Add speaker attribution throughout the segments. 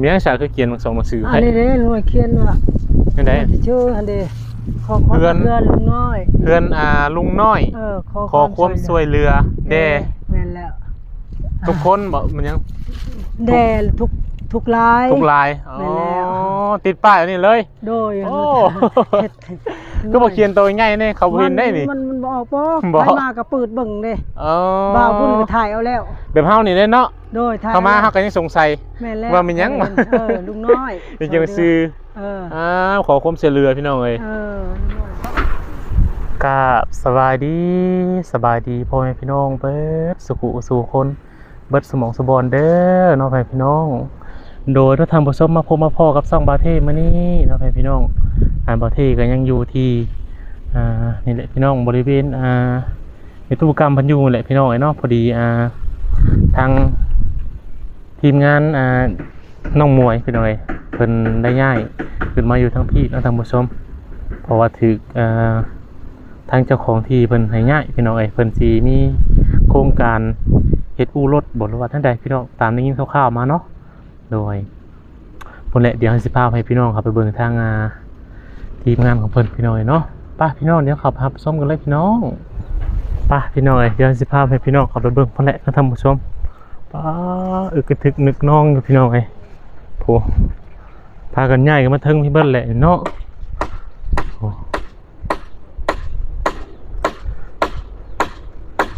Speaker 1: มีหนังสือคือเขียนหนังสองหนังสือ
Speaker 2: อั
Speaker 1: ให้
Speaker 2: นนี้เด้หน่วยเขียนว่า
Speaker 1: จังได๋
Speaker 2: ชื่ออันเด้ขอความ
Speaker 1: เพื่อน
Speaker 2: เพื่อนลุงน้อย
Speaker 1: เพื่อนอ่าลุงน้อย
Speaker 2: เออขอ
Speaker 1: ขอความช่วยเหลือแด่
Speaker 2: แม่นแล้ว
Speaker 1: ทุกคนบ่มันยัง
Speaker 2: แด่ทุกทุกลาย
Speaker 1: ทุกลายอ๋อ
Speaker 2: แม่นแล้ว
Speaker 1: ติดป้ายอันนี้เลย
Speaker 2: โดย
Speaker 1: โอ้
Speaker 2: เฮ็ด
Speaker 1: ก็บ่เขียนตัวง่ายๆนี่เขาบ่เห็นได้นี่
Speaker 2: มันมันบ่ออกบ่
Speaker 1: บ่
Speaker 2: ไปมาก็เปิดเบิ่งเด้
Speaker 1: อ๋อ
Speaker 2: บ่าวบุญก็ถ่ายเอาแล้ว
Speaker 1: แบบเฮานี่เด้เนาะ
Speaker 2: โดยถ่าย
Speaker 1: เข้ามา
Speaker 2: อ
Speaker 1: เฮาก็ยังสงสัย
Speaker 2: แม่นแล้ว
Speaker 1: ว่ามันหยังวะ
Speaker 2: เออลุงน้อย
Speaker 1: เป็นจังซื่อ
Speaker 2: เออ
Speaker 1: อ้าวขอความช่วยเหลือพี่น้องเอ้ย
Speaker 2: เออลุงน้อย
Speaker 1: กราบสบายดีสบายดีพ่อแม่พี่น้องเบิดสุขุสู่คนเบิดสมองสมบอนเด้อน้องแม่พี่น้อง โดยถ้าทำผสมมาพบมาพ่อกับซ่องบาเทมานี่น้องแม่พี่น้อง อ่าบาเทก็ยังอยู่ที่อ่านี่แหละพี่น้องบริเวณอ่าในตู้กรรมพันยูแหละพี่น้องไอ้เนาะพอดีอ่าทางทีมงานอ่าน้องมวยพี่น้องเอ้ยเพิ่นได้ย้ายขึ้นมาอยู่ทั้งพี่เนาะทางผู้ชมเพราะว่าถืออ่าทางเจ้าของที่เพิ่นให้ง่ายพี่น้องเอ้เพิ่นสิมีโครงการเฮ็ดอู่รถบ่รู้ว่าท่านใดพี่น้องตามได้ยินคร่าวๆมาเนาะโดยพุ่นแหละเดี๋ยวสิพาให้พี่น้องครับไปเบิ่งทางอ่า ทีมงานของเพิ่นพี่น้อยเนาะป้าพี่น้องเดี๋ยวขับรับชมกันเลยพี่น้องป้าพี่น้อยเดี๋ยวสิพาให้พี่น้องขับไปเบิ่งพุ่นแหละนะท่านผู้ชมป้าอึกกระทึกนึกน้องอยู่พี่น้องเอ้ยโหพากันย้ายกันมาเทิงพี่เบิ่นแหละเนาะ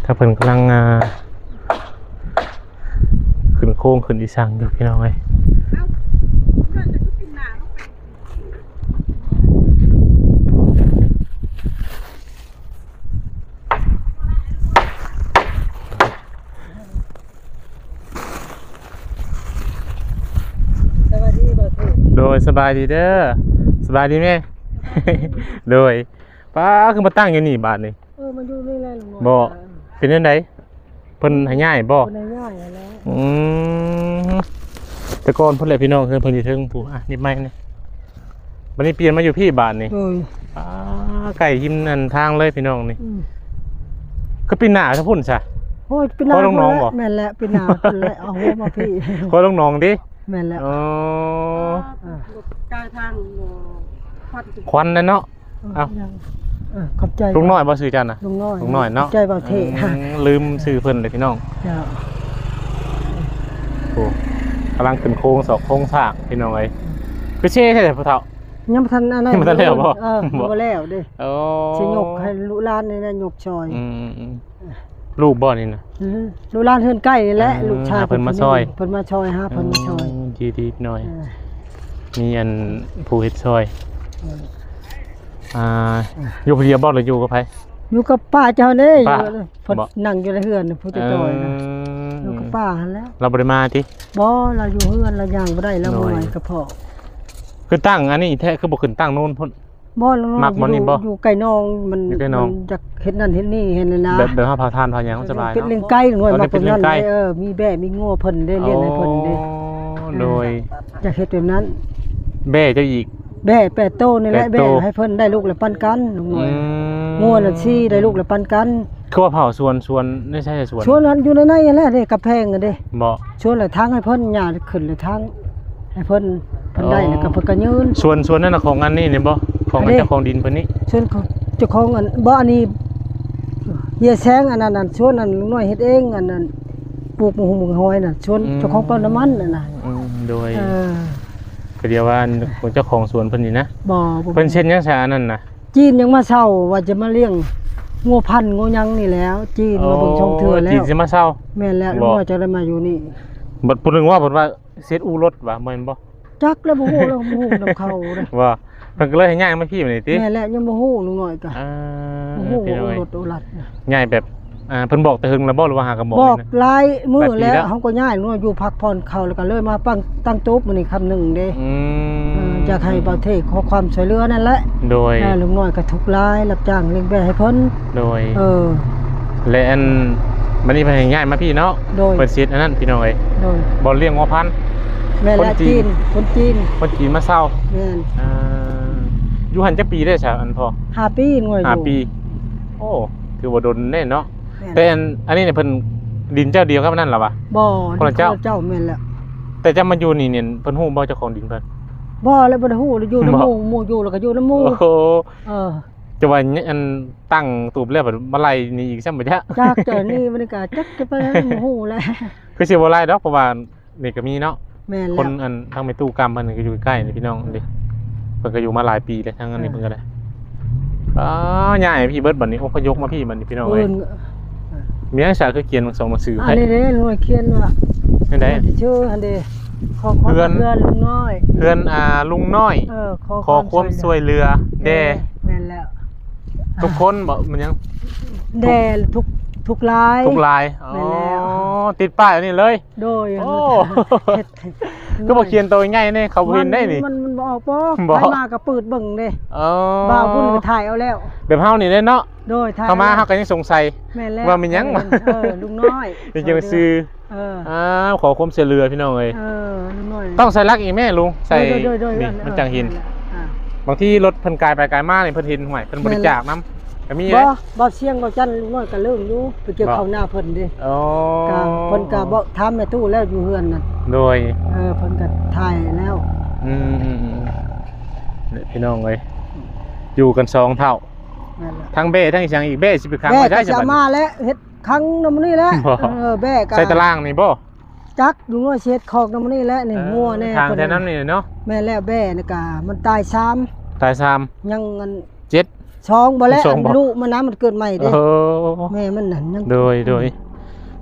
Speaker 1: ถ้าเพิ่นกำลังอ่าขึ้นโค้งขึ้นอีสังอยู่พี่น้องเอ้ย
Speaker 2: สวัสดีบ่าวเทพ
Speaker 1: โดย สบายดีเด้อสบายดีไหม โดยป้าคือมาตั้งอยู่นี่บาทนี่
Speaker 2: เออมันอยู่นี่แหละลุงน้อย
Speaker 1: บ่เป็นจังไดเพิ่นให้ง่ายบ่
Speaker 2: คนง่ายๆแล้ว
Speaker 1: อืมแต่ก่อนเพิ่นแหละพี่น้องเพิ่นเพิ่นอยู่เทิงผู้อะนิดไม้นี่บัดนี้เปลี่ยนมาอยู่พี่บาทนี่
Speaker 2: โดย
Speaker 1: ป้าไก่หิมนั่นทางเลยพี่น้องนี่
Speaker 2: อืม
Speaker 1: ก็ปีหน้าซะพุ่นซะ
Speaker 2: โอ้ยเป็นหนา
Speaker 1: ขอน้องๆบ่
Speaker 2: แม่นแหละเป็นหนาเป็นแหละเอาหัวมาพี่
Speaker 1: ขอน้องๆดิ
Speaker 2: แม่นแหละ
Speaker 1: อ๋อ
Speaker 2: กายทางควัน
Speaker 1: ควันนั่นเนาะ เอ้า
Speaker 2: เออขอบใจ
Speaker 1: ลุงน้อยบ่ซื้อจันน่ะ
Speaker 2: ลุงน้อย
Speaker 1: ลุงน้อยเนาะ
Speaker 2: ขอบใจบ่าวเทพ
Speaker 1: อืมลืมซื้อเพิ่นเลยพี่น้อง
Speaker 2: เจ้า
Speaker 1: โอ้กำลังขึ้นโค้งสอกโค้งสร้างพี่น้องเอ้ยคือเช่ใช่ไหมพ่อเฒ่า
Speaker 2: ยังบ่ทันอันนั้น
Speaker 1: ยังบ่ทันแล้วบ่
Speaker 2: เออ
Speaker 1: บ่
Speaker 2: บ่แล้วเด้
Speaker 1: โอ้
Speaker 2: สิยกให้ลูกหลานนี่นะยกชอย
Speaker 1: อืมอืม ลูกบ่นี่นะ
Speaker 2: อืมลูกหลานเฮือนใกล้นี่แหละ
Speaker 1: อืม
Speaker 2: ลูกชาย
Speaker 1: หาเพิ่นมาซอย
Speaker 2: เพิ่นมาซอยหาเพิ่นมาซอย
Speaker 1: มดีดีๆหน่อย
Speaker 2: เออ
Speaker 1: มีอันผู้เฮ็ดซอย อ่าอยู่ผู้เดียวบ่หรืออยู่กับไผ
Speaker 2: อยู่กับป้าเจ้าเด้อยู่
Speaker 1: ป้า
Speaker 2: เพิ่น
Speaker 1: บ่
Speaker 2: นั่งอยู่ในเฮือนน่ะผู้จะจอยนะ
Speaker 1: เอ
Speaker 2: ยู่กับป้าหั่นแหล้ว
Speaker 1: เราบ่ได้มาติ
Speaker 2: บ่เราอยู่เฮือนเราย่างบ่ได้แล้ว
Speaker 1: น้
Speaker 2: บ่
Speaker 1: อย
Speaker 2: ไหวกระเพาะ
Speaker 1: คือตั้งอันนี้แท้คือบ่ขึ้นตั้งโน่นพุ่น
Speaker 2: บ่เรา
Speaker 1: มักบ่นี่บ่
Speaker 2: อยู่ใกล้น้องมัน
Speaker 1: อยู่ใกล้น้อง
Speaker 2: มัจะเฮ็ดนั่นเฮ็ดนี่เฮ็ดนั่นนะ
Speaker 1: แบบเดินเฮาพาทานพาหยังสบาย
Speaker 2: เป็น
Speaker 1: เนาะ
Speaker 2: เลี้ยงไก่หน่วย
Speaker 1: เอา
Speaker 2: มา
Speaker 1: ได้เป็
Speaker 2: เป็นน
Speaker 1: เลี้ย
Speaker 2: นั่
Speaker 1: ง
Speaker 2: น
Speaker 1: ไก่
Speaker 2: เด้เออมีแบ่มีงัวเพิ่นได้เลี้ยงให้เพิ่นเด้
Speaker 1: อ๋อโดย
Speaker 2: จะเฮ็ดแบบนั้น
Speaker 1: แบ่เจ้าอีก
Speaker 2: แบ่แปดโตนี่แหละ
Speaker 1: แปดโต
Speaker 2: แบ่ให้เพิ่นได้ลูกละปันกันลุงหน่
Speaker 1: อื
Speaker 2: อย
Speaker 1: ม
Speaker 2: งัวละซี่ได้ลูกละปันกัน
Speaker 1: คือว่าเผาสวนสวนไม่ใช่สวน
Speaker 2: ชวนนั้นอยู่ในในนั่นแหละเด้กับแพงกันเด้
Speaker 1: บ่
Speaker 2: ชวนละทางให้เพิ่นหญ้าขึ้นละทาง ให้เพิ่นเพิ่นได้แล้วก็เพิ่นก็ยืน
Speaker 1: สวนสวนนั่นน่ะของอันนี้นี่บ่ของ
Speaker 2: อันนี้
Speaker 1: เจ้าของดินเพิ่นนี่
Speaker 2: ชวนเขาเจ้าของอันบ่อันนี้เฮียแซงอันนั้นน่ะชวนอันลุงน้อยเฮ็ดเองอันนั้นปลูกหมูหมูหอยน่ะชวนเจ้าของปั๊มน้ำมันน่ะนะ
Speaker 1: อืมโดย
Speaker 2: เออ
Speaker 1: ก็เดียวว่าของเจ้าของสวนเพิ่นนี่นะ
Speaker 2: บ่บ่
Speaker 1: เพิ่นเช่นยังซะอันนั้นน่ะ
Speaker 2: จีนยังมาเช่าว่าจะมาเลี้ยงงัวพันธุ์งัวหยังนี่แล้ว จีนมาเบิ่งช่องเถื่อแล้
Speaker 1: จีน
Speaker 2: ว
Speaker 1: สิมาเช่า
Speaker 2: แม่นแล้ว
Speaker 1: บ่
Speaker 2: ลุงน้อยจะได้มาอยู่นี่
Speaker 1: บัดพูดถึงว่าเพิ่นว่าเซ็ตอูรถว่าแม่นบ่
Speaker 2: จักแล้วบ่ฮู้แล้วบ่ฮู้นํเขาเด้อ
Speaker 1: ว่าเพิ่นก็เลยให้ย้ายมาพี่บัดนี้ติ
Speaker 2: แม่นแล้วยังบ่ฮู้ลุงน้อยก็
Speaker 1: อ่า
Speaker 2: บ่ฮู้
Speaker 1: พี่
Speaker 2: ว่า
Speaker 1: น้อย
Speaker 2: รถโอรัดน่ะ
Speaker 1: ย้ายแบบอ่าเพิ่นบอกแต่หึงแล้วบ่หรือว่าหากระบอก
Speaker 2: บอก
Speaker 1: นี่นะ
Speaker 2: หลายมื้อ
Speaker 1: แบบนี้
Speaker 2: แล้ว
Speaker 1: แล้ว
Speaker 2: เฮาก็ย้ายลุงน้อยอยู่พักผ่อนเขาแล้วก็เลยมาตั้งตั้งโต๊ะมื้อนี้คำหนึงเด้
Speaker 1: อื
Speaker 2: เอ
Speaker 1: ม
Speaker 2: ออยากให้ประเทศขอความช่วยเหลือนั่นแหละ
Speaker 1: โดย
Speaker 2: เออลุงน้อยก็ทุกข์หลายรับจ้างเลี้ยงแบ่ให้เพิ่น
Speaker 1: โดย
Speaker 2: เออ
Speaker 1: และอัน มันนี่เพิ่นให้ย้ายมาพี่เนาะ
Speaker 2: โดย
Speaker 1: เปิดซิดอันนั้นพี่น้องเอ้ย
Speaker 2: โดย
Speaker 1: บ่เลี้ยงงัวพันธุ์
Speaker 2: แม่นและ
Speaker 1: คนจี
Speaker 2: จี
Speaker 1: น
Speaker 2: น คนจีน
Speaker 1: คนจีนมาเศร้า
Speaker 2: แม่น
Speaker 1: อ่าอยู่หันจักปีได้ซะอันพอ
Speaker 2: ห้าปีหน่วยอยู่
Speaker 1: ห้าปี โอ้ถือว่าโดนแน่เนาะ
Speaker 2: แม่น
Speaker 1: แต่อันอันนี้เนี่ยเพิ่นดินเจ้าเดียวครับนั่นเหรอวะ
Speaker 2: บ่
Speaker 1: คนละเจ้า
Speaker 2: เจ้าแม่นแล้ว
Speaker 1: แต่จะมาอยู่นี่เนี่ยเพิ่นฮู้บ่เจ้าของดินเพิ่น
Speaker 2: บ่แล้วบ่ได้ฮู้แล้วอยู่
Speaker 1: บ่
Speaker 2: น้ำหมู่หมู่อยู่แล้วก็อยู่น้ำหมู่
Speaker 1: โอ้โห
Speaker 2: เออ
Speaker 1: จะว่าอันตั้งตูบแล้วบัดมาไล่นี่อีกซ้ํบ่จ๊ะ
Speaker 2: จากเจอนี่มันก็จักจะไปแล้วหมู่ฮู้แล้ว
Speaker 1: คือสิบ่ไล่ดอกเพราะว่านี่ก็มีเนาะ
Speaker 2: แม่น
Speaker 1: ค
Speaker 2: แล้
Speaker 1: น
Speaker 2: ว
Speaker 1: อันทางไปตู้กรรมมันก็อยู่ใกล้นี่พี่น้องนี่เพิ่นก็อยู่มาหลายปีแล้วทางอันนี้
Speaker 2: เออ
Speaker 1: เพิ่นก็ได้อ๋อใหญ่พี่เบิดบัดนี้อพยพมาพี่บัดนี้พี่น้อง
Speaker 2: เอิ้
Speaker 1: เอ้ย
Speaker 2: น
Speaker 1: มีนักศึกษาคือเขียนหนังสือหนังสือ
Speaker 2: อั
Speaker 1: ให้
Speaker 2: นนี้เด้หน่วยเขียนว่า
Speaker 1: จังได๋
Speaker 2: ชื่ออันเด้ขอความ
Speaker 1: เพื่อน
Speaker 2: เพื่อนลุงน้อย
Speaker 1: เพื่อนอ่าลุงน้อย
Speaker 2: เออขอ
Speaker 1: ขอความช่วยเหลือแด่
Speaker 2: แม่นแล้ว
Speaker 1: ทุกคนบ่มันยัง
Speaker 2: แด่ทุกทุกราย
Speaker 1: ทุกรายอ๋อ
Speaker 2: แม่นแล้ว
Speaker 1: ติดป้ายอันนี้เลย
Speaker 2: โดย
Speaker 1: โอ้
Speaker 2: เฮ็ดให้
Speaker 1: ก็บ่เขียนตัวง่ายๆนี่เขาบ่เห็นได้นี่
Speaker 2: มันมันบ่ออกบ่
Speaker 1: บ่
Speaker 2: ไปมาก็เปิดเบิ่งเด้
Speaker 1: อ๋อ
Speaker 2: บ่าวบุญก็ถ่ายเอาแล้ว
Speaker 1: แบบเฮานี่เด้เนาะ
Speaker 2: โดยถ่าย
Speaker 1: เข้ามา
Speaker 2: อ
Speaker 1: เฮาก็ยังสงสัย
Speaker 2: แม่นแล้ว
Speaker 1: ว่ามันยังวะ
Speaker 2: เออลุงน้อย
Speaker 1: เป็นจังซื้อ
Speaker 2: เออ
Speaker 1: อ้าวขอความช่วยเหลือพี่น้องเอ้ย
Speaker 2: เออลุงน้อย
Speaker 1: ต้องใส่ลักอีกแม่ลุงใส่
Speaker 2: โดยโดยโดย
Speaker 1: นี่
Speaker 2: เออ
Speaker 1: มันจังหิน
Speaker 2: อ่า
Speaker 1: บางที่รถเพิ่นกายไปกายมานี่เพิ่นเห็นห่วยเพิ่นบริจาคนํก็มี
Speaker 2: บ่
Speaker 1: เด้
Speaker 2: บ่เสียงบ่จันลุงน้อยก็เริ่มอยู่ไปเกี่ยว
Speaker 1: บ่
Speaker 2: ข้าวหน้าเพิ่นเด้
Speaker 1: อ๋อ
Speaker 2: ก็เพิ่นก็บ่ถามแม่ตู้แล้วอยู่เฮือนน่ะ
Speaker 1: โดย
Speaker 2: เออเพิ่นก็ถ่ายแล้ว
Speaker 1: อืมอืมอืมนี่พี่น้องเอ้ยอยู่กันสองเท่า
Speaker 2: นั่นแหละ
Speaker 1: ทั้งเบ้ทั้งอีสังอีกเบ้สิไปค้าง
Speaker 2: แม่
Speaker 1: ไว้
Speaker 2: ก็
Speaker 1: ได้
Speaker 2: จะ
Speaker 1: บัด
Speaker 2: มาแล้วเฮ็ดครั้งนำนี้แหละ
Speaker 1: บ่
Speaker 2: เออแบ่ก็
Speaker 1: ใส่ตารางนี่บ่
Speaker 2: จักลุงน้อยสิเฮ็ดคอกนำนี้แหละนี่งัวแน่
Speaker 1: ทาง
Speaker 2: เพิ่น
Speaker 1: แค่นั้นนี่เนาะ
Speaker 2: แม่แล้วแบ่นี่ก็มันตายซ้ำ
Speaker 1: ตายซ้
Speaker 2: ยังอันำ
Speaker 1: เจ็ด
Speaker 2: ช้องบ่แล้ว
Speaker 1: ช้องบ่
Speaker 2: ลูกมันน้ำมันเกิดใหม่
Speaker 1: โอ้
Speaker 2: เด้
Speaker 1: โห
Speaker 2: แม่มันนั่นยัง
Speaker 1: โดยโดย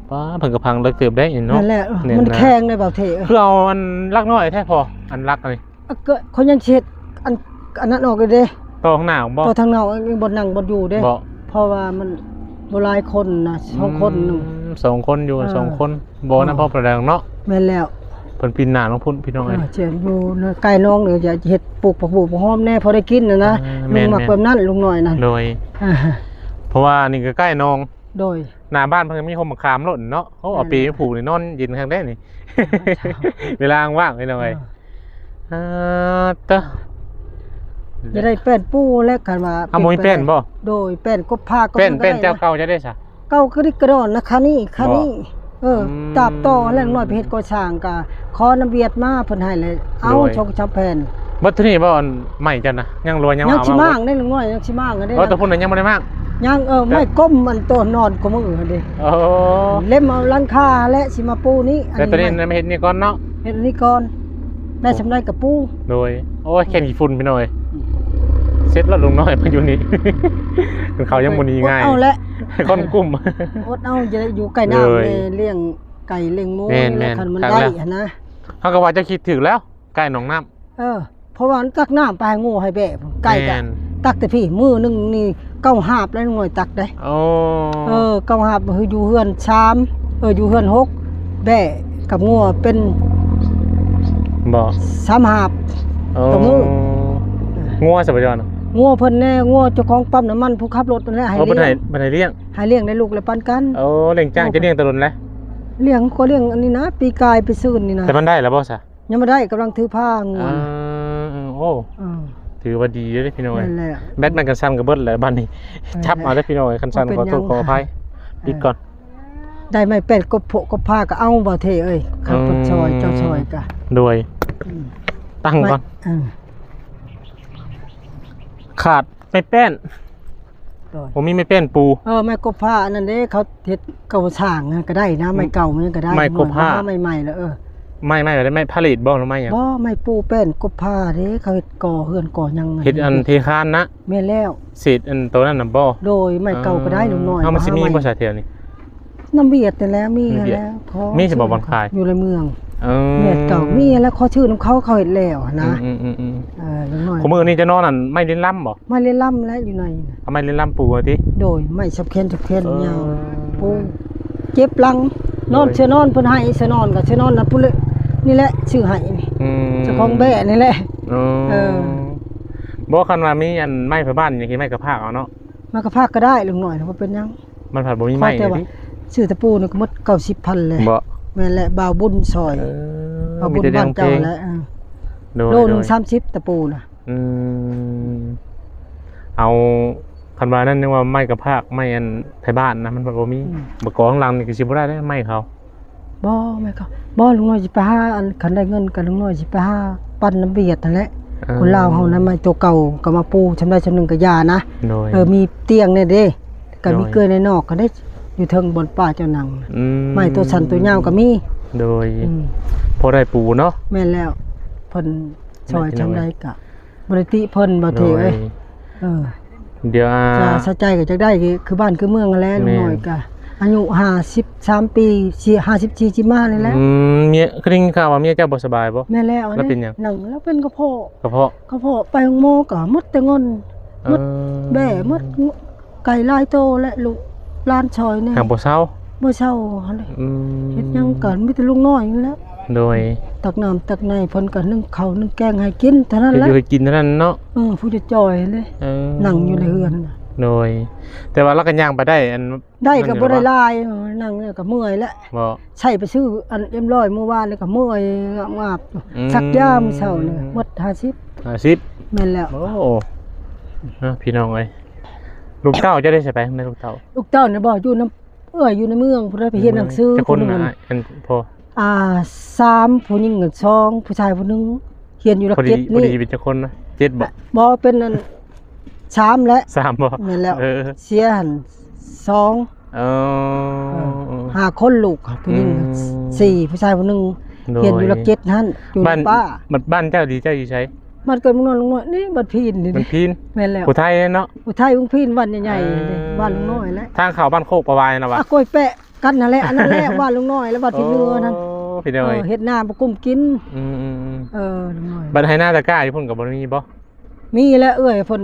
Speaker 1: ป้าเพิ่นก็พังเลิกเติบได้อีกเนาะ
Speaker 2: นั่นแหละ
Speaker 1: เนี่ย
Speaker 2: มัน
Speaker 1: นะ
Speaker 2: แข็งเลยเบาเถอะ
Speaker 1: คือเอาอันลักน้อยแท้พออันลักนี่
Speaker 2: เอาเกิดคนยังเช็ดอันอันนั้นออกเลยเด้
Speaker 1: ต่อข้างหน้าบ่
Speaker 2: ตัวทางนอกยังบนนั่งบนอยู่เด้
Speaker 1: บ่
Speaker 2: เพราะว่ามันบ่หลายคนนะสองคนหนึง
Speaker 1: อืม สองคนอยู่กัน
Speaker 2: เออ
Speaker 1: สองคนบ่นะ
Speaker 2: เออ
Speaker 1: พ่อประดังเนาะ
Speaker 2: แม่นแล้ว
Speaker 1: เพิ่นปีนหน้าลงพุ่นพี่น้องเอ้ย
Speaker 2: เออเจียนอยู่นะไก่น้องเนี่ยจะเฮ็ดปลูกผักบุ้งผักหอมแน่พอได้กินนะนะ
Speaker 1: เออ
Speaker 2: ลุ
Speaker 1: แม่
Speaker 2: ง
Speaker 1: น
Speaker 2: มัก
Speaker 1: แม่น
Speaker 2: แบบนั้นลุงหน่อยนั่น
Speaker 1: โดย
Speaker 2: อ่า
Speaker 1: เพราะว่านี่ก็ใกล้น้อง
Speaker 2: โดย
Speaker 1: หน้าบ้านเพิ่นก็มีโฮมมะขามโลดเนาะเขาเอา
Speaker 2: นั่นแหละ
Speaker 1: ปีมาผูกนี่นอนเย็นข้างได้นี่เวลาว่างๆพี่น้องเอ้ยอ่าตะ
Speaker 2: จะได้แป้นปูและกันว่า
Speaker 1: เอาบ่มีแป้นบ่
Speaker 2: โดยแป้นกบผ้าก็
Speaker 1: เป็น
Speaker 2: บ่ได้
Speaker 1: เป็นเจ้าะเก่าจะได้ซะ
Speaker 2: เก้ากระดิกกระดอนนะคะนี่คะนี่เอออ
Speaker 1: ม
Speaker 2: ตาบต่อแล้วหน่อยไปเฮ็ดก่อสร้างกะขอน้ำเบียดมาเพิ่นให้เลย เอา
Speaker 1: โดย
Speaker 2: ชกชับแผ่น
Speaker 1: บัดเทอนี้บ่อันใหม่จังนะยังรวยยัง
Speaker 2: ยัง
Speaker 1: เอา
Speaker 2: สิ
Speaker 1: มา
Speaker 2: มางได้ลุงน้อยยังสิมางกันได้
Speaker 1: เออแต่พุ่นน่ะยังบ่ได้มาก
Speaker 2: ยังเออไม่ก้มมันตัวนอนก็มือหั่นเด้
Speaker 1: โอ้
Speaker 2: เล่มเอาหลังคาและสิมาปูนี่
Speaker 1: แต่ตอนนี้
Speaker 2: ไม่
Speaker 1: มาเฮ็ดนี่ก่อนเนาะ
Speaker 2: เฮ็ดอันนี้ก่อนได้สำได้กับปู
Speaker 1: โดยโอ้ยแค่กี่ฝุ่นพี่น้อยเซ็ตแล้วลงน้อยมาอยู่นี่คือเขายังบ่หนีง่าย
Speaker 2: อดเอาและ
Speaker 1: คนกลุ่ม
Speaker 2: อดเอาจะได้อยู่ใกล้น้ำ
Speaker 1: เลย
Speaker 2: เลย เลี้ยงไก่เลี้ยงหมู
Speaker 1: แม่น
Speaker 2: นี่แหละ
Speaker 1: แม่น
Speaker 2: คันมัน
Speaker 1: ครั้ง
Speaker 2: ได้
Speaker 1: แล้ว
Speaker 2: หั่นนะ
Speaker 1: เขาก็ว่าจะคิดถึงแล้วใกล้หนองน้ำ
Speaker 2: เออเพราะว่ามันตักน้ำไปให้งูให้แบะไก่
Speaker 1: แม่
Speaker 2: กะ
Speaker 1: น
Speaker 2: ตักแต่พี่มือหนึงนี่เก้าหาบแล้วหน่อยตักได้
Speaker 1: โอ้
Speaker 2: เออเก้าหาบคืออยู่เฮือนชามเอออยู่เฮือนหกแบะกับงัวเป็น
Speaker 1: บ่
Speaker 2: สามหาบ
Speaker 1: โอ้
Speaker 2: ตัวมือ
Speaker 1: งัวสับปะรดเนาะ
Speaker 2: งัวเพิ่นแน่งัวเจ้าของปั๊มน้ำมันผู้ขับรถนั่นแหละให้
Speaker 1: โอ้บ่ได้
Speaker 2: เลี้ยง
Speaker 1: บ่ได้เลี้ยง
Speaker 2: ให้เลี้ยงได้ลูกและปันกัน
Speaker 1: โอ้เลี้ยงจ้างจะเลี้ยงตะลนแล้ว
Speaker 2: เลี้ยงก็เลี้ยงอันนี้นะ ปีกายไปซื้อนี่นะ
Speaker 1: แต่มันได้แล้วบ่ซะ
Speaker 2: ยังไม่ได้กำลังถือผ้างัว
Speaker 1: อ่า
Speaker 2: นะ
Speaker 1: โอ้
Speaker 2: อืม
Speaker 1: ถือว่าดีเด้อพี่น้อย
Speaker 2: นั่นแหละ
Speaker 1: แบตมันกันซ้ำกับเบิดแล้วบัดนี้ชับเอาได้อพี่น้อยคันสั่น
Speaker 2: บ่
Speaker 1: ขอ
Speaker 2: เป็น
Speaker 1: โทษ
Speaker 2: หยัง
Speaker 1: ขออภัยปิดก่อน
Speaker 2: ได้ไม่เป็นก็โผก็ผ้าก็เอาบ่เทเอ้ยขับรถซอยเจ้าซอยกะ
Speaker 1: โดย
Speaker 2: อืม
Speaker 1: ตั้งก่อน
Speaker 2: ไม่อืม
Speaker 1: ขาดไม่แป้น
Speaker 2: โดย
Speaker 1: ผมมีไม่แป้นปู
Speaker 2: เออไม่กบผ้าอันนั้นเด้เขาเฮ็ดเก่าสร้างอะก็ได้นะไม่เก่ามันก็ได้
Speaker 1: ไม้กบผ้า
Speaker 2: หน่วยใหม่ๆแล้วเออ
Speaker 1: ไม่ไม่ได้ไม่ผลิตบ่หรือไม่หยัง
Speaker 2: บ่ไม่ปูแป้นกบผ้าเด้เขาเฮ็ดก่อเฮือนก่อหยัง
Speaker 1: เฮ็ดอันเทคานนะ
Speaker 2: แม่นแล้ว
Speaker 1: เศษอันตัวนั้นน่ะบ่
Speaker 2: โดยไม่เก่าก็ได้ลุงน้อย
Speaker 1: เฮามันสิมี
Speaker 2: ห
Speaker 1: บ่ซะแถวนี้
Speaker 2: น้ำเบียดแต่แล้วมี
Speaker 1: น้ำเบียด
Speaker 2: แล้วพอ
Speaker 1: มีสิบ่บ่อนคาย
Speaker 2: อยู่ในเมือง
Speaker 1: เออ
Speaker 2: เบียดเก่ามีแล้วเขาชื่อน้ำเขาเขาเฮ็ดแล้วนะ
Speaker 1: อืมอืมอืม
Speaker 2: เออลุงน้อย
Speaker 1: ผมมื้อนี้จะนอนอันไม่เล่นล่ำบ่
Speaker 2: มาเล่นล่ำแล้วอยู่ในน่ะ
Speaker 1: เอาไม่เล่นล่ำปูว่าติ
Speaker 2: โดยไม่สับเคนสับเคน
Speaker 1: เออ
Speaker 2: ยาวปูเจ็บหลังนอน
Speaker 1: โดย
Speaker 2: เชื่อนอนเพิ่นให้เชื่อนอนก็เชื่อนอนนะพุ่นเลยนี่แหละชื่อให้นี่
Speaker 1: อืม
Speaker 2: เจ้าของแบ่นี่แหละ
Speaker 1: เออ
Speaker 2: เออ
Speaker 1: บ่คันว่ามีอันไม้ไผบ้านอย่างงี้ไม้กระพากเอาเนาะ
Speaker 2: มากระพากก็ได้ลุงหน่อยนะว่าเป็นหยัง
Speaker 1: มันผัดบ่มีไม้
Speaker 2: ขอแต่ว่า
Speaker 1: เลย
Speaker 2: ชื่อตะปูนี่ก็หมด90,000เลย
Speaker 1: ดิบ่
Speaker 2: แม่นแหละบ่าวบุญซอย
Speaker 1: เออ
Speaker 2: บ่าว
Speaker 1: มี
Speaker 2: บุญ
Speaker 1: แต่เรื่
Speaker 2: บ้า
Speaker 1: อนงเพล
Speaker 2: เจ้างแล้วเออ
Speaker 1: โดย
Speaker 2: โลหนึง
Speaker 1: โดย
Speaker 2: 30ตะปูน่ะ
Speaker 1: อืมเอาคันว่านั่นนึกว่าไม้กระพากไม้อันไทยบ้านนะมันบ่มี
Speaker 2: อืม
Speaker 1: บ่กอข้างหลังนี่ก็สิบ่ได้เด้อไม้เขา
Speaker 2: บ่แม่ก็บ่ลุงน้อยสิไปหาอันคันได้เงินก็ลุงน้อยสิไปหาปั้นน้ำเบียดนั่นแหละคนลาวเฮานั้นมาตัวเก่าก็มาปูชำได้ชำนึงก็ยานะ
Speaker 1: โดย
Speaker 2: เออมีเตียงเนี่ยเด้ก็มี
Speaker 1: โดย
Speaker 2: เกลือในนอกก็ได้ อยู่เทิงบนป่าเจ้านัง
Speaker 1: อืม
Speaker 2: ไม้ตัวสันตัวยาวก็มี
Speaker 1: โดย
Speaker 2: อืม
Speaker 1: พอได้ปูเนาะ
Speaker 2: แม่นแล้วเพิ่นช่วย
Speaker 1: ไม่เป็นไร
Speaker 2: ชำได้กะบริติเพิ่นบ่
Speaker 1: โด
Speaker 2: เท
Speaker 1: ย
Speaker 2: เอ้ยเออ
Speaker 1: เดี๋ยวอ่า
Speaker 2: จะสะใจก็จะได้คือบ้านคือเมืองนั่นแหล้ว
Speaker 1: แม่น
Speaker 2: น้อยกะอายุ53ปี4 54จิมานี่แหละ
Speaker 1: อืมเมียคริ่งข่าวว่าเมียเจ้าบ่สบายบ่
Speaker 2: แม่แล้ว
Speaker 1: แล้วเป็นหยัง
Speaker 2: หนังแล้วเป็นกระเพาะ
Speaker 1: กระเพาะ
Speaker 2: กระเพาะไปห้องหมอก็หมดแต่เงิน
Speaker 1: เอ
Speaker 2: มด
Speaker 1: อ
Speaker 2: แบ่หมดไก่ลายโตและลูก หลานชอยเนี่ย
Speaker 1: หางบ่เศร้า
Speaker 2: บ่เช่าหั่นแหละ
Speaker 1: อืม
Speaker 2: เฮ็ดหยังกันมีแต่ลุงน้อยนี่แหล้ว
Speaker 1: โดย
Speaker 2: ตักน้ำตักในเพิ่นก็นึ่งข้าวนึ่งแกงให้กินเท่านั้น
Speaker 1: จะ
Speaker 2: แห
Speaker 1: อ
Speaker 2: ละ
Speaker 1: ยู่ให้กินเท่านั้นเนาะ
Speaker 2: เออผู้จะจอยเลย
Speaker 1: เออ
Speaker 2: นั่งอยู่ในเฮือนน่ะ
Speaker 1: โดย แต่ว่าเราก็ย่างไปได้อัน
Speaker 2: ได้ก็บ่ได้
Speaker 1: นั่นอยู่
Speaker 2: ลายเออนั่งเนี่ยก็เมื่อยแล้ว
Speaker 1: บ่
Speaker 2: ใช้ไปซื้ออันเอ็มร้อยเมื่อวานเลยก็เมื่อยงาบ
Speaker 1: อืม
Speaker 2: ๆสักยามอเช้านี่หมด50
Speaker 1: อาสิบ
Speaker 2: แม่นแล้ว
Speaker 1: โอ้เนาะพี่น้องเอ้ย ลูกเต้าจะได้ใช่ไหมในลูกเต้า
Speaker 2: ลูกเต้าเนี่ยบ่อยู่น้ำเอ้ยอยู่ในเมืองผู้ใดไปเรียนหนังสือ
Speaker 1: จะคน
Speaker 2: ห
Speaker 1: นะ
Speaker 2: ง
Speaker 1: อันพอ
Speaker 2: อ่าสามผู้หญิงกับสองผู้ชายผู้หนึงเรียนอยู่ลั
Speaker 1: พอกดี
Speaker 2: เจ็ด
Speaker 1: พอ
Speaker 2: นี่
Speaker 1: ดีเป็นจะคนนะเจ็ดบ่
Speaker 2: บ่เป็นอันสามและ
Speaker 1: สามบ่
Speaker 2: แม่นแล้ว
Speaker 1: เออ
Speaker 2: เสียหันสอง
Speaker 1: เออ
Speaker 2: ห้าคนลูกค่ะผู้หญิง
Speaker 1: อืม
Speaker 2: สี่ผู้ชายผู้หนึง
Speaker 1: โด
Speaker 2: เรียนอยู่ลักเจ็ดนั่นอยู่
Speaker 1: บ้าน
Speaker 2: ป้า
Speaker 1: มันบ้านเจ้าดีเจ้าอยู่ใช้
Speaker 2: บ้านเกิดเมึงนอนลุงน้อยนี่บ้านพีนนี่
Speaker 1: มันพีน
Speaker 2: แม่นแล้ว
Speaker 1: ผู้ไทยเนาะ
Speaker 2: อุทัยลุงพีนบ้านใหญ่
Speaker 1: เออ
Speaker 2: ๆนี่บ้านลุงน้อยแล้ว
Speaker 1: ทางเขาบ้านโคกประวายนะวะ
Speaker 2: อะกล้วยแปะกันนั่นแหละอันนั้นแหละบ้านลุงน้อยแล้วบ้านพี่เรือนั่น
Speaker 1: โอ้พี่
Speaker 2: เอ
Speaker 1: เดย
Speaker 2: อเฮ็ดนาบ่กุ้มกิน
Speaker 1: อืมอืมอืม
Speaker 2: เออลุงน้อย
Speaker 1: บ้านไฮหน้าตะกร้าที่พุ่นกับบริมีบ่
Speaker 2: มีแล้วเอ้ยเพิ่น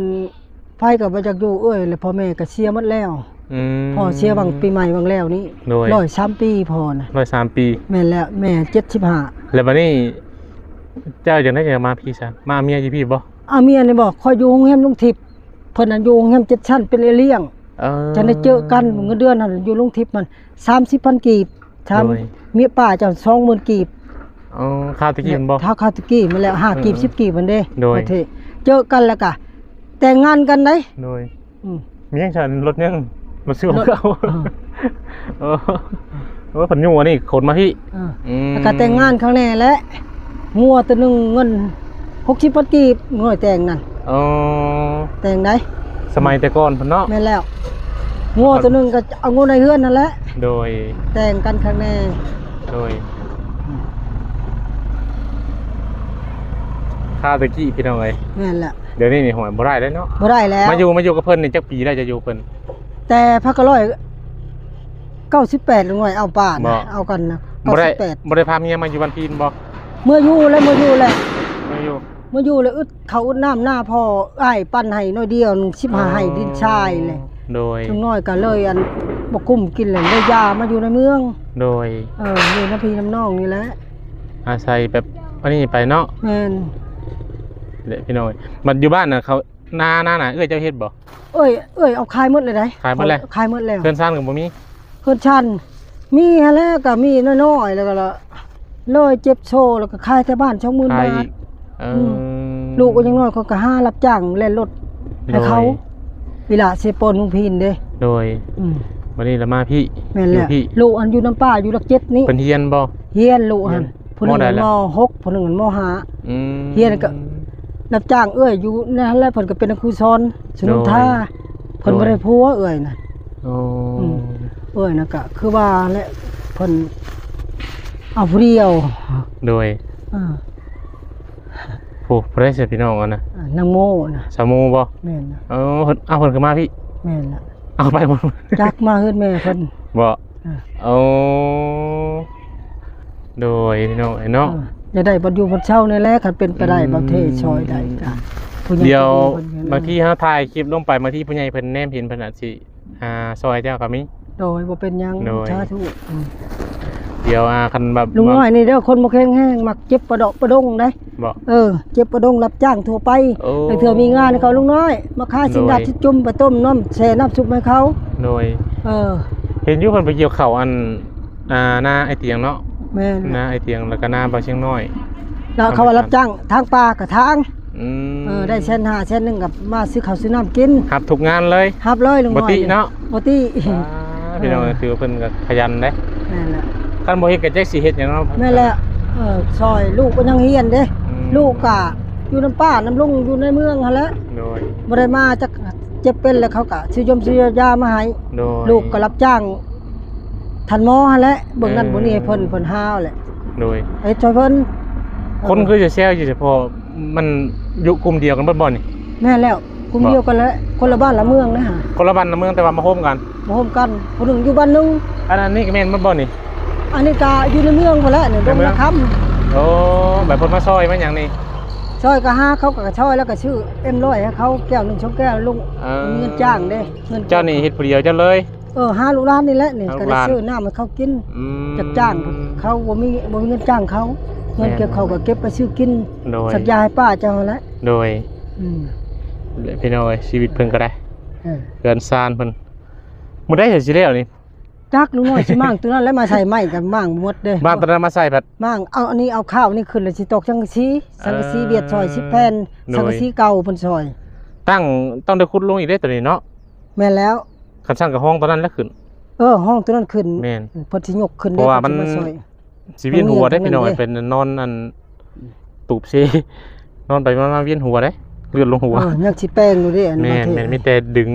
Speaker 2: ไผก็บ่จักอยู่เอ้ยแล้วพ่อแม่ก็เสียหมดแล้ว
Speaker 1: อืม
Speaker 2: พ่อเสียบางปีใหม่บางแล้วนี่
Speaker 1: โดย
Speaker 2: ร้อยสามปีพ่อน่ะ
Speaker 1: ร้อยสามปี
Speaker 2: แม่นแล้วแม่เจ็ดสิบห้า
Speaker 1: แล้วบัดนี้ เจ้าจังได้จะมาพี่ซะมาเมียอยู่พี่บ่
Speaker 2: อาเมียนี่บอกคอยอยู่โรงแรมลุงทิพย์เพิ่นน่ะอยู่โรงแรมเจ็ดชั้นเป็นเลี้ยง
Speaker 1: เออ
Speaker 2: จะได้เจอกันเงินเดือนน่ะอยู่ลุงทิพย์มัน30,000กีบทำ
Speaker 1: โดย
Speaker 2: เมียป้าเจ้า20,000กีบ
Speaker 1: อ๋อข้าวตะกี้มันบ่
Speaker 2: เท่าคาตะกี้มาแล้ว5กีบ
Speaker 1: เออ
Speaker 2: 10กีบมันเด้
Speaker 1: โดย
Speaker 2: ประเทศเจอกันแล้วก็แต่งงานกันได้
Speaker 1: โดย
Speaker 2: อืม
Speaker 1: มียังฉันรถยังรถซื้อของ
Speaker 2: รถ
Speaker 1: เก่า
Speaker 2: เออ
Speaker 1: เออเออผลยูอันนี้ขนมาพี่
Speaker 2: เออ
Speaker 1: อืม
Speaker 2: แล้วก็แต่งงานครั้งแรกแล้ว งัวตัวหนึงเงิน60,000กีบน้อยแต่งนั่น
Speaker 1: อ๋อ
Speaker 2: แต่งได้
Speaker 1: สมัยแต่ก่อนพุ่นเนาะ
Speaker 2: แม่นแล้วงัวตัวหนึงก็เอางัวในเฮือนนั่นแหละ
Speaker 1: โดย
Speaker 2: แต่งกันครั้งแรก
Speaker 1: โดยข้าวตะกี้พี่น้องเอ้ย
Speaker 2: แม่นแหละ
Speaker 1: เดี๋ยวนี้นี่หวยบ่ได้แล้วเนาะ
Speaker 2: บ่ได้แล้ว
Speaker 1: มาอยู่มาอยู่กับเพิ่นนี่จักปีได้จะอยู่เพิ่น
Speaker 2: แต่พักก็ร้อย98ลงหน่อยเอาป่าน
Speaker 1: บ่
Speaker 2: นะเอากันนะ
Speaker 1: บ่ได้
Speaker 2: 98
Speaker 1: บ่ได้พาเมียมาอยู่บ้านพีนบ่
Speaker 2: เมื่ออยู่แล้วเมื่ออยู่แล้ว
Speaker 1: มาอยู่
Speaker 2: เมื่ออยู่แล้วอึดเขาอึดน้ำหน้าพ่ออ้ายปั้นให้น้อยเดียวหนึง15ให้ดินชายเลย
Speaker 1: โดย
Speaker 2: ลุงน้อยก็เลยอันบ่กุ้มกินเลยได้ยามาอยู่ในเมือง
Speaker 1: โดย
Speaker 2: เอออยู่น้ำพี่น้ำน้องนี่แหละ
Speaker 1: อาศัยแบบอันนี้ไปเนาะ
Speaker 2: แม่น
Speaker 1: เดี๋ยวพี่น้อยมันอยู่บ้านน่ะเขาหน้าหน้าน่ะเอ้ยเจ้าเฮ็ดบ่
Speaker 2: เอ้ยเอ้ยเอาขายหมดเลยได้
Speaker 1: ขายหมดเลย
Speaker 2: ขายหมดแล้ว
Speaker 1: เพื่อนซ่านกับบ่มี
Speaker 2: เพิ่นชันมีหั่นแหล้วก็มีน้อยๆแล้วก็ละ เลยเจ็บโชว์แล้วก็ขายแต่บ้าน20,000
Speaker 1: ขาย
Speaker 2: บา
Speaker 1: อี
Speaker 2: ท
Speaker 1: กเออ
Speaker 2: ลูกก็ยังน้อยเขาก็ห้ารับจ้างเล่นรถให้เขา
Speaker 1: โดย
Speaker 2: เวลาเซปนลุงพินเด้
Speaker 1: โดย
Speaker 2: อืม
Speaker 1: วันนี้ละมาพี่
Speaker 2: แม่น
Speaker 1: อ
Speaker 2: แห
Speaker 1: ยู่
Speaker 2: ละ
Speaker 1: พี่
Speaker 2: ลูกอันอยู่น้ำป้าอยู่ลักเจ็ดนี่
Speaker 1: เพิ่นเฮียนบ่
Speaker 2: เฮียนลูกหัน
Speaker 1: เฮียน
Speaker 2: ผู้หนึ่ง
Speaker 1: มใดแล้ว
Speaker 2: มหกผู้หนึ่งมห้า
Speaker 1: อืม
Speaker 2: เฮียนก็ รับจ้างเอ้ยอยู่นั่นแหละเพิ่นก็เป็นครูสอนสนุนท่าเพิ่นบ่ได้ผัวเอ้ยน่ะ
Speaker 1: โอ้
Speaker 2: อืม เอ้ยน่ะก็คือว่าแหละเพิ่น เอาผู้เดียว
Speaker 1: โดย
Speaker 2: อ่า
Speaker 1: ผู้เพรสพี่น้องอะนะ
Speaker 2: อ่านางโมน่ะ
Speaker 1: สามูบ่
Speaker 2: แม่นน่ะ
Speaker 1: เออเพิ่นเอาเพิ่นขึ้นมาพี่
Speaker 2: แม่นน่ะ
Speaker 1: เอาไปบ่
Speaker 2: จักมาเฮือนแม่เพิ่น
Speaker 1: บ่
Speaker 2: อ่า
Speaker 1: เอาโดยพี่น้องไอ้เนาะ
Speaker 2: จะได้บรรยูบรรเช่านี่แหละคันเป็นไปได้
Speaker 1: อืม
Speaker 2: บางเทซอยได้จ้ะผู้ใหญ่
Speaker 1: เดี๋ยว
Speaker 2: เพิ่นเห็น
Speaker 1: บางทีเฮาถ่ายคลิปลงไปบางทีผู้ใหญ่เพิ่นแนมเห็นเพิ่นอาจสิอ่าซอยเจ้าก็มี
Speaker 2: โดยบ่เป็นหยัง
Speaker 1: โดย
Speaker 2: สาธุอืม
Speaker 1: เดี๋ยวอ่าคันแบบ
Speaker 2: ลุงน้อยนี่เด้อคนบ่แข็งแรงมักเจ็บประดอกประดงได้
Speaker 1: บ่
Speaker 2: เออเจ็บประดงรับจ้างทั่วไป
Speaker 1: โอ้
Speaker 2: แต่เถื่อมีงานให้เขาลุงน้อย มาขายสินดา
Speaker 1: โดย
Speaker 2: ที่จุ่มไปต้มน้ำแช่น้ำซุปให้เขา
Speaker 1: โดย
Speaker 2: เออ
Speaker 1: เห็นอยู่เพิ่นไปเกี่ยวข้าวอันอ่าหน้าไอเตียงเนาะ
Speaker 2: แม่น
Speaker 1: หน้าไอเตียงแล้วก็หน้าบางเชียงน้อย
Speaker 2: แล้วเขาว่ารับจ้างทางปลากับทาง
Speaker 1: อืม
Speaker 2: เออได้เส้นห้าเส้นหนึงกับมาซื้อข้าวซื้อน้ำกิน
Speaker 1: รับทุกงานเลย
Speaker 2: ฮับเลยลุงน้อย
Speaker 1: บ่ติเนาะ
Speaker 2: บ่ติ
Speaker 1: อ่าพี่น้องถือว่าเพิ่นก็ขยันเด้
Speaker 2: นั่นแหละ
Speaker 1: ก คันบ่เฮ็ดก็จักสิเฮ็ดหยังเนาะ
Speaker 2: แม่นแหละเออซอยลูกก็ยังเฮียนเด้
Speaker 1: อืม
Speaker 2: ลูกก็อยู่น้ำป้าน้ำลุงอยู่ในเมืองหั่นแหละ
Speaker 1: โดย
Speaker 2: บ่ได้มาจักเจ็บเป็นแล้วเขาก็ซื้อยมซื้อยามาให้
Speaker 1: โดย
Speaker 2: ลูกก็รับจ้างทันหมอหั่นแหละเบิ่งนั่น
Speaker 1: เออ
Speaker 2: บ่นี่ให้เพิ่นเพิ่นหาวแหละ
Speaker 1: โดย
Speaker 2: ไอ้ช่วยเพิ่น
Speaker 1: คนคือจะแซวอยู่เฉพาะมันอยู่กลุ่มเดียวกันเบิดบ่นี่
Speaker 2: แม่นแล้วกลุ่มเดียวกันแล้วคนละบ้านละเมืองนะฮะ
Speaker 1: คนละบ้านละเมืองแต่ว่ามาโฮมกัน
Speaker 2: มาร่วมกันผู้หนึงอยู่บ้านหนึง
Speaker 1: อันนั้นนี่ก็แม่นเบิดบ่นี่
Speaker 2: อันนี้ก็อยู่ในเมืองพุ่นแหละนี่ดงละคำ
Speaker 1: โอ้แบบเพิ่นมาซอยมันหยังนี่
Speaker 2: ช่อยก็หาเขาก็ช่อยแล้วก็ชื่อเอ็มร้อยให้เขาแก้วหนึงชงแก้วลุง
Speaker 1: เออ
Speaker 2: มีเงินจ้างเด้เงิน
Speaker 1: เจ้านี่เฮ็ดผู้เดียวเจ้าเลย
Speaker 2: เออหาลูกหลานนี่แหละนี่
Speaker 1: หาลู
Speaker 2: ก็
Speaker 1: กห
Speaker 2: ได้
Speaker 1: ลาน
Speaker 2: ซื้อน้ำให้เขากิน
Speaker 1: อืม
Speaker 2: จัดจ้างเขาบ่มีบ่มีเงินจ้างเขาเงิน
Speaker 1: แม่น
Speaker 2: เก็บเขาก็เก็บไปซื้อกิน
Speaker 1: โดย
Speaker 2: สักยาให้ป้าเจ้าแหละ
Speaker 1: โดย
Speaker 2: อืม
Speaker 1: พี่น้อยชีวิตเพิ่นก็ได้
Speaker 2: เออ
Speaker 1: เกินซานเพิ่นบ่ได้เฮ็ดสิแล้วนี่
Speaker 2: จักลุงน้อยสิมั่งตัวนั้นแล้วมาใส่ไม้กันมั่งหมดเด้
Speaker 1: บ้านตอนนั้นมาใส่ผัด
Speaker 2: มั่งเอาอันนี้เอาข้าวนี่ขึ้นแล้วสิตกจังซีสังกะสี
Speaker 1: เออ
Speaker 2: เบียดซอย10แผ่น
Speaker 1: โดย
Speaker 2: สังกะสีเก่าเพิ่นซอย
Speaker 1: ตั้งต้องได้ขุดลงอีกได้ตัวนี้เนาะ
Speaker 2: แม่นแล้ว
Speaker 1: คันสร้างกับห้องตอนนั้นแล้วขึ้น
Speaker 2: เออห้องตัวนั้นขึ้น
Speaker 1: แม่น
Speaker 2: เพิ่นสิยกขึ้น
Speaker 1: เพราะว่ามัน
Speaker 2: พิ่สิซอย
Speaker 1: สิเวียนหัวได้
Speaker 2: ตรงนี้
Speaker 1: พี่น้อย
Speaker 2: ตรงนี้
Speaker 1: เป็นนอนอันตูบเซนอนไปมามาเวียนหัวได้เลือดลงหัว
Speaker 2: เออยังสิแป้งอยู่เดิอัน
Speaker 1: แม่น
Speaker 2: ประเทศ
Speaker 1: แม่นมีแต่ดึง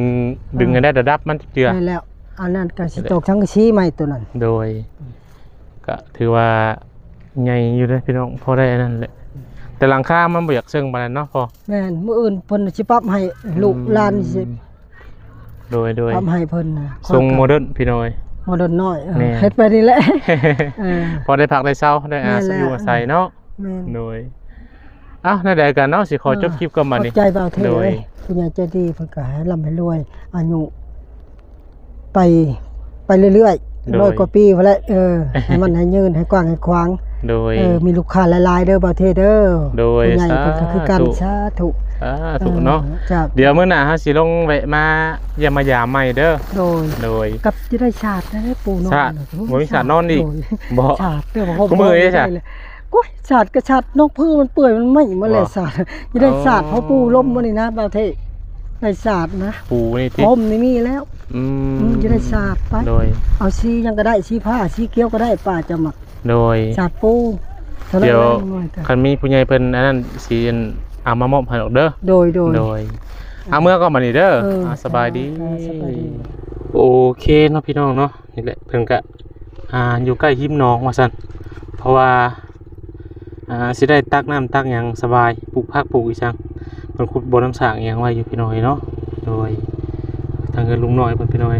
Speaker 1: ดึงกันได้ระดับมันเจือ
Speaker 2: แม่นแล้ว อันนั้นก็สิตกทั้งชี้ใหม่ตัวนั้น
Speaker 1: โดย ก็ถือว่าใหญ่อยู่เด้อพี่น้องพอได้อันนั้นแหละแต่หลังคามันบ่อยากเชิงปานนั้นเนาะพอ
Speaker 2: แม่นมื้ออื่นเพิ่นสิปรับให้ลูกหลานสิ
Speaker 1: โดยโดย
Speaker 2: ปรับให้เพิ่นนะ
Speaker 1: ทรงโมเดิร์นพี่น้อย
Speaker 2: โมเดิร์นน้อยเออ
Speaker 1: แม่
Speaker 2: เฮ็ดไปนี่แหละเออ
Speaker 1: พอได้พักได้เช้าได้อา
Speaker 2: แม่นแล้ว
Speaker 1: อยู่อาศัยเนาะ
Speaker 2: แม่น
Speaker 1: โดยอ้าวนั่นใดกันเนาะสิขอจบคลิปก่อนมา
Speaker 2: ข
Speaker 1: นี่
Speaker 2: อบใจเบาเท
Speaker 1: โดย
Speaker 2: เลยผู้ใหญ่ใจดีเพิ่นก็ให้ร่ำให้รวยอายุ ไปไปเรื่อยๆร้อยกว่าปีพอแล้วเออให้มันให้ยืนให้กว้างให้ขวาง
Speaker 1: โดย
Speaker 2: เออมีลูกค้าหลายๆเด้อเบาเทเด้อ
Speaker 1: โดย
Speaker 2: ผู้ใหญ่เพิ่นก็คือกัน
Speaker 1: สาธุ
Speaker 2: สาธุ
Speaker 1: อ่าถูกเนาะ
Speaker 2: ออจ้ะ
Speaker 1: เดี๋ยวมื้อหน้าเฮาสิลงแวะมาเยี่ยมมายามใหม่เด้อ
Speaker 2: โดย
Speaker 1: โดย
Speaker 2: กับจะได้ชาติได้ปูนอน
Speaker 1: ชาติบ่มีชาตินอนอีก
Speaker 2: โดย
Speaker 1: บ่
Speaker 2: ชาติเด้อบ่
Speaker 1: กูมือได้ชาติ
Speaker 2: เลยกุ้ยชาติก็ชาตินกพื้นมันเปื่อยมันไหม้มาเลย
Speaker 1: บ่
Speaker 2: ชาติจะได้
Speaker 1: อ๋อ
Speaker 2: ชาติเพราะปูล้มมานี่นะบาวเท ได้ชาตินะ
Speaker 1: ปูนี่
Speaker 2: พ
Speaker 1: ติ
Speaker 2: รมนี่มีแล้ว
Speaker 1: อื
Speaker 2: อื
Speaker 1: ม
Speaker 2: มจะได้ชาติไป
Speaker 1: โดย
Speaker 2: เอาสียังก็ได้สีผ้าสีเกี้ยวก็ได้ป้าจะหมัก
Speaker 1: โดย
Speaker 2: ชาติปูท่านั้น
Speaker 1: เดี๋ยว
Speaker 2: แหละน้อยจ้ะ
Speaker 1: คันมีผู้ใหญ่เพิ่นอันนั้นสิเอามามอบให้ดอกเด้อ
Speaker 2: โดยโดย
Speaker 1: โดยเอาเมื่อก็มานี่เด้อ
Speaker 2: เออ
Speaker 1: อ่าสบายดี
Speaker 2: อ่าสบายดี
Speaker 1: โอเคเนาะพี่น้องเนาะนี่แหละเพิ่นก็อ่าอยู่ใกล้หิมน้องว่าซั่นเพราะว่าอ่าสิได้ตักน้ำตักหยังสบายปลูกผักปลูกอีสัง มันขุดบ่อน้ำสางอิหยังไว้อยู่พี่น้อยเนาะโดยทางเงินลุงน้อยเพิ่นพี่น้อย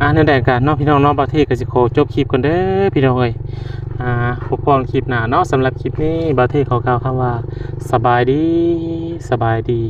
Speaker 1: อ่าในแดนการเนาะพี่น้องนอกประเทศกสิโคจบคลิปกันเด้อพี่น้องเอ้ยอ่าพบพรคลิปหน้าเนาะสำหรับคลิปนี้ประเทศขอกล่าวคำว่าสบายดีสบายดี